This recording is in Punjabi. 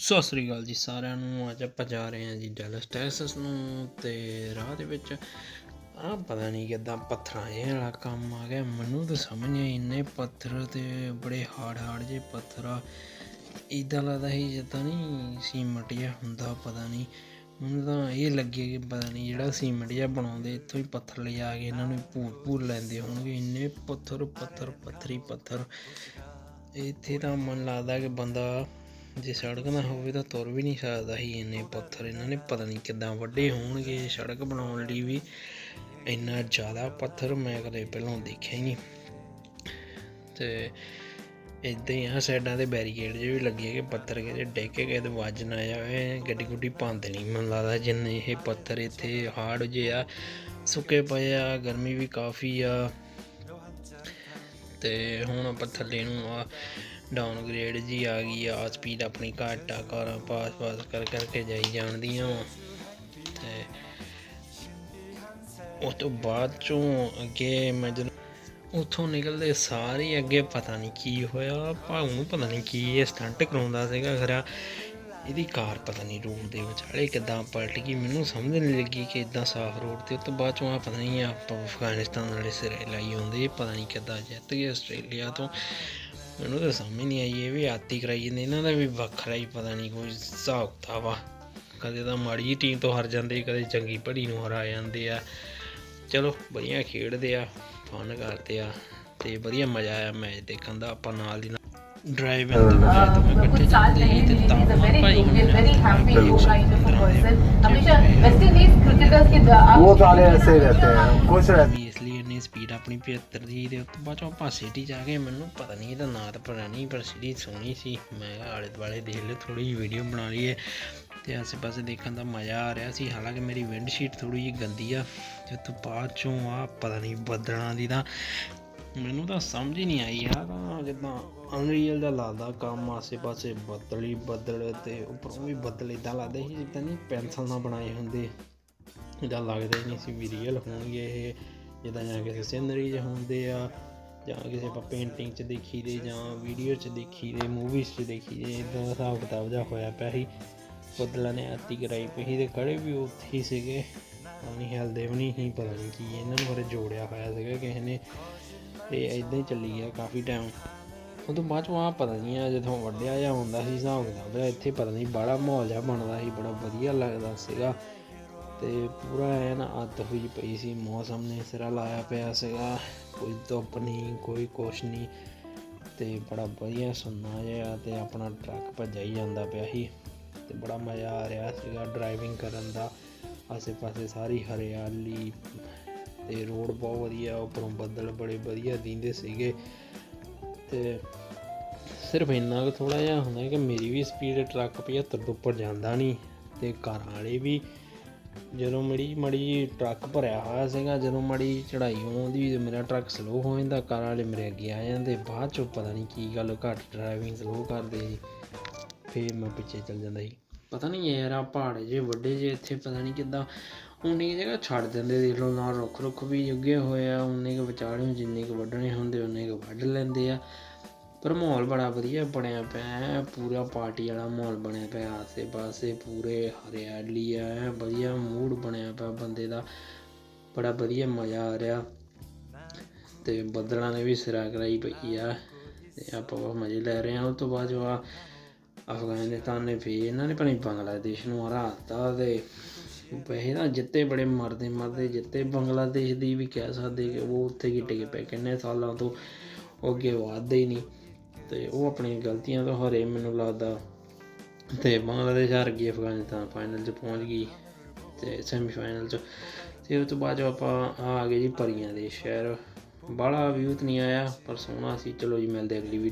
ਸਤਿ ਸ੍ਰੀ ਅਕਾਲ ਜੀ ਸਾਰਿਆਂ ਨੂੰ, ਅੱਜ ਆਪਾਂ ਜਾ ਰਹੇ ਹਾਂ ਜੀ ਡੈਲਸ ਟੈਕਸਸ ਨੂੰ ਤੇ ਰਾਹ ਦੇ ਵਿੱਚ ਆ ਪਤਾ ਨਹੀਂ ਕਿੱਦਾਂ ਪੱਥਰਾਂ ਇਹ ਵਾਲਾ ਕੰਮ ਆ ਗਿਆ। ਮੈਨੂੰ ਤਾਂ ਸਮਝ ਨਹੀਂ ਇੰਨੇ ਪੱਥਰ ਤੇ ਬੜੇ ਹਾਰਡ ਹਾਰਡ ਜੇ ਪੱਥਰ ਆ। ਇਦਾਂ ਲੱਗਦਾ ਸੀ ਜਿੱਦਾਂ ਨਹੀਂ ਸੀਮਟ ਜਿਹਾ ਹੁੰਦਾ, ਪਤਾ ਨਹੀਂ। ਮੈਨੂੰ ਤਾਂ ਇਹ ਲੱਗੇ ਕਿ ਪਤਾ ਨਹੀਂ ਜਿਹੜਾ ਸੀਮਟ ਜਿਹਾ ਬਣਾਉਂਦੇ, ਇੱਥੋਂ ਹੀ ਪੱਥਰ ਲਿਜਾ ਕੇ ਇਹਨਾਂ ਨੂੰ ਭੂਰ ਭੂਰ ਲੈਂਦੇ ਹੋਣਗੇ। ਇੰਨੇ ਪੱਥਰ ਪੱਥਰ, ਪੱਥਰੀ ਪੱਥਰ। ਇੱਥੇ ਤਾਂ ਮਨ ਲੱਗਦਾ ਕਿ ਬੰਦਾ ਜੇ ਸੜਕ ਨਾ ਹੋਵੇ ਤਾਂ ਤੁਰ ਵੀ ਨਹੀਂ ਸਕਦਾ ਸੀ ਇੰਨੇ ਪੱਥਰ। ਇਹਨਾਂ ਨੇ ਪਤਾ ਨਹੀਂ ਕਿੱਦਾਂ ਵੱਡੇ ਹੋਣਗੇ ਸੜਕ ਬਣਾਉਣ ਲਈ ਵੀ। ਇੰਨਾ ਜ਼ਿਆਦਾ ਪੱਥਰ ਮੈਂ ਕਦੇ ਪਹਿਲਾਂ ਦੇਖਿਆ ਹੀ ਨਹੀਂ। ਤੇ ਇਦਾਂ ਹੀ ਆ, ਸਾਈਡਾਂ ਤੇ ਬੈਰੀਕੇਡ ਜੇ ਵੀ ਲੱਗੇ ਕਿ ਪੱਥਰ ਕਿਤੇ ਡਿੱਗ ਕੇ ਕਿਤੇ ਵੱਜ ਨਾ ਜਾਵੇ। ਗੱਡੀ ਗੁੱਡੀ ਭੰਦ ਨਹੀਂ, ਮੈਨੂੰ ਲੱਗਦਾ ਜਿੰਨੇ ਇਹ ਪੱਥਰ ਇੱਥੇ ਹਾਰਡ ਜੇ ਆ, ਸੁੱਕੇ ਪਏ ਆ, ਗਰਮੀ ਵੀ ਕਾਫੀ ਆ। ਤੇ ਹੁਣ ਆਪਾਂ ਥੱਲੇ ਨੂੰ ਆ ਡਾਊਨਗ੍ਰੇਡ ਜੀ ਆ ਗਈ ਆ ਸਪੀਡ ਆਪਣੀ ਘੱਟ ਆ, ਕਾਰਾਂ ਪਾਸ ਪਾਸ ਕਰ ਕਰਕੇ ਜਾਈ ਜਾਣਦੀਆਂ ਵਾ। ਤੇ ਉਸ ਤੋਂ ਬਾਅਦ ਚੋਂ ਅੱਗੇ ਮੈਂ ਜਦੋਂ ਉੱਥੋਂ ਨਿਕਲਦੇ ਸਾਰੇ ਅੱਗੇ ਪਤਾ ਨਹੀਂ ਕੀ ਹੋਇਆ ਭਾਉ ਨੂੰ ਪਤਾ ਨਹੀਂ ਕੀ ਇਹ ਸਟੰਟ ਕਰਾਉਂਦਾ ਸੀਗਾ ਖਰਾ। ਇਹਦੀ ਕਾਰ ਪਤਾ ਨਹੀਂ ਰੋਡ ਦੇ ਵਿਚਾਲੇ ਕਿੱਦਾਂ ਪਲਟ ਗਈ, ਮੈਨੂੰ ਸਮਝ ਨਹੀਂ ਲੱਗੀ ਕਿ ਇਦਾਂ ਸਾਫ਼ ਰੋਡ ਤੇ। ਉਸ ਤੋਂ ਬਾਅਦ ਚੋਂ ਆ ਪਤਾ ਨਹੀਂ ਆਪਾਂ ਅਫਗਾਨਿਸਤਾਨ ਵਾਲੇ ਸਿਰੇ ਲਾਈ ਆਉਂਦੇ, ਪਤਾ ਨਹੀਂ ਕਿੱਦਾਂ ਜਿੱਤ ਗਏ ਆਸਟ੍ਰੇਲੀਆ ਤੋਂ। ਮੈਨੂੰ ਤਾਂ ਸਮਝ ਨਹੀਂ ਆਈ ਇਹ ਵੀ ਆਤੀ ਕਰਾਈ ਜਾਂਦੇ ਇਹਨਾਂ ਦਾ ਵੀ ਵੱਖਰਾ ਹੀ ਪਤਾ ਨਹੀਂ ਕੋਈ ਹਿਸਾਬ ਕਿਤਾਬ ਆ ਕਦੇ ਤਾਂ ਮਾੜੀ ਟੀਮ ਤੋਂ ਹਾਰ ਜਾਂਦੇ ਕਦੇ ਚੰਗੀ ਭੜੀ ਨੂੰ ਹਰਾ ਜਾਂਦੇ ਆ ਚਲੋ ਵਧੀਆ ਖੇਡਦੇ ਆ ਫਨ ਕਰਦੇ ਆ ਤੇ ਵਧੀਆ ਮਜ਼ਾ ਆਇਆ ਮੈਚ ਦੇਖਣ ਦਾ ਆਪਾਂ ਨਾਲ ਦੀ ਨਾਲ ਡਰਾਈਵ ਐਂਡ ਤਾਂ ਮੈਂ ਇਕੱਠੇ कुछ साल ਜਾਂਦੇ नहीं ਸੀ ਤੇ he is a very Bhai he is very happy ਬਿਲਕੁਲ kind of a ਬਿਲਕੁਲ। person हमेशा वेस्ट इंडीज क्रिकेटर्स की वो सारे ऐसे ही रहते हैं खुश रहते ਵੀ ਇਸ ਆਪਣੀ 75 ਦੀ ਤੇ ਉਸ ਤੋਂ ਬਾਅਦ ਚੋਂ ਆਪਾਂ ਸਿਟੀ ਜਾ ਕੇ ਮੈਨੂੰ ਪਤਾ ਨਹੀਂ ਇਹਦਾ ਨਾਂ ਤਾਂ ਪਤਾ ਨਹੀਂ ਪਰ ਸਿਟੀ ਸੋਹਣੀ ਸੀ। ਮੈਂ ਆਲੇ ਦੁਆਲੇ ਦੇਖ ਲੈ ਥੋੜੀ ਜਿਹੀ ਵੀਡੀਓ ਬਣਾ ਲਈਏ। ਤੇ ਆਸੇ ਪਾਸੇ ਦੇਖਣ ਦਾ ਮਜ਼ਾ ਆ ਰਿਹਾ ਸੀ। ਹਾਲਾਂਕਿ ਮੇਰੀ ਵਿੰਡ ਸ਼ੀਟ ਥੋੜੀ ਜਿਹੀ ਗੰਦੀ ਆ। ਤੇ ਤੋਂ ਬਾਅਦ ਚੋਂ ਆ, ਪਤਾ ਨਹੀਂ ਬੱਦਲਾਂ ਦੀ ਤਾਂ ਮੈਨੂੰ ਤਾਂ ਸਮਝ ਹੀ ਨਹੀਂ ਆਈ ਆ। ਜਿੱਦਾਂ ਅਨਰੀਅਲ ਦਾ ਲੱਗਦਾ ਕੰਮ ਆਸੇ ਪਾਸੇ ਬੱਦਲ ਹੀ ਬੱਦਲ ਤੇ ਉੱਪਰੋਂ ਵੀ ਬੱਦਲ ਇਦਾਂ ਲੱਗਦੇ ਸੀ ਜਿੱਦਾਂ ਨਹੀਂ ਪੈਨਸਲ ਨਾਲ ਬਣਾਏ ਹੁੰਦੇ। ਇਦਾਂ ਲੱਗਦਾ ਹੀ ਨਹੀਂ ਸੀ ਵੀ ਰੀਅਲ ਹੋਣਗੇ ਇਹ। ਜਿੱਦਾਂ ਜਾਂ ਕਿਸੇ ਸਿਨਰੀ 'ਚ ਹੁੰਦੇ ਆ, ਜਾਂ ਕਿਸੇ ਆਪਾਂ ਪੇਂਟਿੰਗ 'ਚ ਦੇਖੀ ਦੇ ਜਾਂ ਵੀਡੀਓ 'ਚ ਦੇਖੀ ਦੇ ਮੂਵੀਜ਼ 'ਚ ਦੇਖੀ ਦੇ ਇਦਾਂ ਦਾ ਹਿਸਾਬ ਕਿਤਾਬ ਜਿਹਾ ਹੋਇਆ ਪਿਆ ਸੀ। ਬੱਦਲਾਂ ਨੇ ਆਤੀ ਕਰਾਈ ਪਈ ਸੀ ਤੇ ਖੜੇ ਵੀ ਉੱਥੇ ਹੀ ਸੀਗੇ। ਨਹੀਂ ਹਿਲਦੇ ਵੀ ਨਹੀਂ ਸੀ, ਪਤਾ ਨਹੀਂ ਕੀ ਇਹਨਾਂ ਨੂੰ ਬਾਰੇ ਜੋੜਿਆ ਹੋਇਆ ਸੀਗਾ ਕਿਸੇ ਨੇ। ਤੇ ਇਦਾਂ ਹੀ ਚੱਲੀ ਗਿਆ ਕਾਫੀ ਟਾਈਮ ਉਹ ਤੋਂ ਬਾਅਦ ਚੋਂ ਆ ਪਤਾ ਨਹੀਂ ਆ ਜਦੋਂ ਵੱਡਿਆ ਜਿਹਾ ਹੁੰਦਾ ਸੀ, ਹਿਸਾਬ ਕਿਤਾਬ ਦਾ, ਇੱਥੇ ਪਤਾ ਨਹੀਂ ਬੜਾ ਮਾਹੌਲ ਜਿਹਾ ਬਣਦਾ ਸੀ, ਬੜਾ ਵਧੀਆ ਲੱਗਦਾ ਸੀਗਾ। ਤੇ ਪੂਰਾ ਐਨ ਅੱਤ ਹੋਈ ਪਈ ਸੀ, ਮੌਸਮ ਨੇ ਸਿਰਾ ਲਾਇਆ ਪਿਆ ਸੀਗਾ, ਕੋਈ ਧੁੱਪ ਨਹੀਂ, ਕੋਈ ਕੁਛ ਨਹੀਂ, ਤੇ ਬੜਾ ਵਧੀਆ ਸੁਣਨਾ ਜਿਹਾ ਤੇ ਆਪਣਾ ਟਰੱਕ ਭੱਜਾ ਹੀ ਜਾਂਦਾ ਪਿਆ ਸੀ, ਤੇ ਬੜਾ ਮਜ਼ਾ ਆ ਰਿਹਾ ਸੀਗਾ ਡਰਾਈਵਿੰਗ ਕਰਨ ਦਾ ਆਸੇ ਪਾਸੇ ਸਾਰੀ ਹਰਿਆਲੀ ਤੇ ਰੋਡ ਬਹੁਤ ਵਧੀਆ, ਉੱਪਰੋਂ ਬੱਦਲ ਬੜੇ ਵਧੀਆ ਦਿੰਦੇ ਸੀਗੇ, ਤੇ ਸਿਰਫ ਇੰਨਾ ਕੁ ਥੋੜਾ ਜਿਹਾ ਹੁੰਦਾ ਕਿ ਮੇਰੀ ਵੀ ਸਪੀਡ ਟਰੱਕ 75 ਤੋਂ ਉੱਪਰ ਜਾਂਦਾ ਨਹੀਂ, ਤੇ ਕਾਰਾਂ ਵਾਲੇ ਵੀ ਜਦੋਂ ਮੜੀ ਮੜੀ ਟਰੱਕ ਭਰਿਆ ਹੋਇਆ ਸੀਗਾ, ਜਦੋਂ ਮੜੀ ਚੜਾਈ ਆਉਂਦੀ ਮੇਰਾ ਟਰੱਕ ਸਲੋ ਹੋ ਜਾਂਦਾ, ਕਾਰ ਵਾਲੇ ਮੇਰੇ ਅੱਗੇ ਆ ਜਾਂਦੇ, ਬਾਅਦ ਚੋਂ ਪਤਾ ਨਹੀਂ ਕੀ ਗੱਲ ਘੱਟ ਡਰਾਈਵਿੰਗ ਸਲੋ ਕਰਦੇ ਸੀ, ਫੇਰ ਮੈਂ ਪਿੱਛੇ ਚੱਲ ਜਾਂਦਾ ਸੀ। ਪਤਾ ਨਹੀਂ ਯਾਰ ਆ ਪਹਾੜ ਜੇ ਵੱਡੇ ਜੇ ਇੱਥੇ ਪਤਾ ਨਹੀਂ ਕਿੱਦਾਂ ਉਨੀ ਜਗ੍ਹਾ ਛੱਡ ਦਿੰਦੇ ਦੇਖ ਲਓ ਨਾਲ ਰੁੱਖ ਰੁੱਖ ਵੀ ਉੱਗੇ ਹੋਏ ਆ ਉਨੇ ਕੁ ਵਿਚਾਲੇ ਜਿੰਨੇ ਕੁ ਵੱਢਣੇ ਹੁੰਦੇ ਉਨੇ ਕੁ ਵੱਢ ਲੈਂਦੇ ਆ। ਪਰ ਮਾਹੌਲ ਬੜਾ ਵਧੀਆ ਬਣਿਆ ਪਿਆ ਹੈ, ਪੂਰਾ ਪਾਰਟੀ ਵਾਲਾ ਮਾਹੌਲ ਬਣਿਆ ਪਿਆ ਆਸੇ ਪਾਸੇ ਪੂਰੇ ਹਰਿਆਲੀ ਆ ਵਧੀਆ ਮੂਡ ਬਣਿਆ ਪਿਆ ਬੰਦੇ ਦਾ, ਬੜਾ ਵਧੀਆ ਮਜ਼ਾ ਆ ਰਿਹਾ। ਤੇ ਬੱਦਲਾਂ ਨੇ ਵੀ ਸਿਰਾ ਕਰਾਈ ਪਈ ਆ, ਤੇ ਆਪਾਂ ਬਹੁਤ ਮਜ਼ੇ ਲੈ ਰਹੇ ਹਾਂ। ਉਸ ਤੋਂ ਬਾਅਦ ਜੋ ਆ, ਅਫਗਾਨਿਸਤਾਨ ਨੇ ਫੇ ਇਹਨਾਂ ਨੇ ਭਾਵੇਂ ਬੰਗਲਾਦੇਸ਼ ਨੂੰ ਹਰਾਤਾ ਤੇ ਵੈਸੇ ਤਾਂ ਜਿੱਤੇ ਬੜੇ ਮਰਦੇ ਮਰਦੇ ਜਿੱਤੇ ਬੰਗਲਾਦੇਸ਼ ਦੀ ਵੀ ਕਹਿ ਸਕਦੇ ਕਿ ਉਹ ਉੱਥੇ ਹੀ ਟਿਕੇ ਪਏ, ਕਿੰਨੇ ਸਾਲਾਂ ਤੋਂ ਉਹ ਅੱਗੇ ਵਧਦੇ ਹੀ ਨਹੀਂ। ਤੇ ਉਹ ਆਪਣੀਆਂ ਗਲਤੀਆਂ ਤੋਂ ਹਰੇ ਮੈਨੂੰ ਲੱਗਦਾ। ਤੇ ਬੰਗਲਾਦੇਸ਼ ਹਾਰ ਗਈ ਅਫਗਾਨਿਸਤਾਨ ਫਾਈਨਲ 'ਚ, ਪਹੁੰਚ ਗਈ ਤੇ ਸੈਮੀਫਾਈਨਲ 'ਚ। ਤੇ ਉਸ ਤੋਂ ਬਾਅਦ ਜੋ ਆਪਾਂ ਆ ਗਏ ਜੀ ਪਰੀਆਂ ਦੇ ਸ਼ਹਿਰ। ਬਾਹਲਾ ਵਿਊ ਨਹੀਂ ਆਇਆ, ਪਰ ਸੋਹਣਾ ਸੀ। ਚਲੋ ਜੀ, ਮਿਲਦੇ ਅਗਲੀ ਵੀਡੀਓ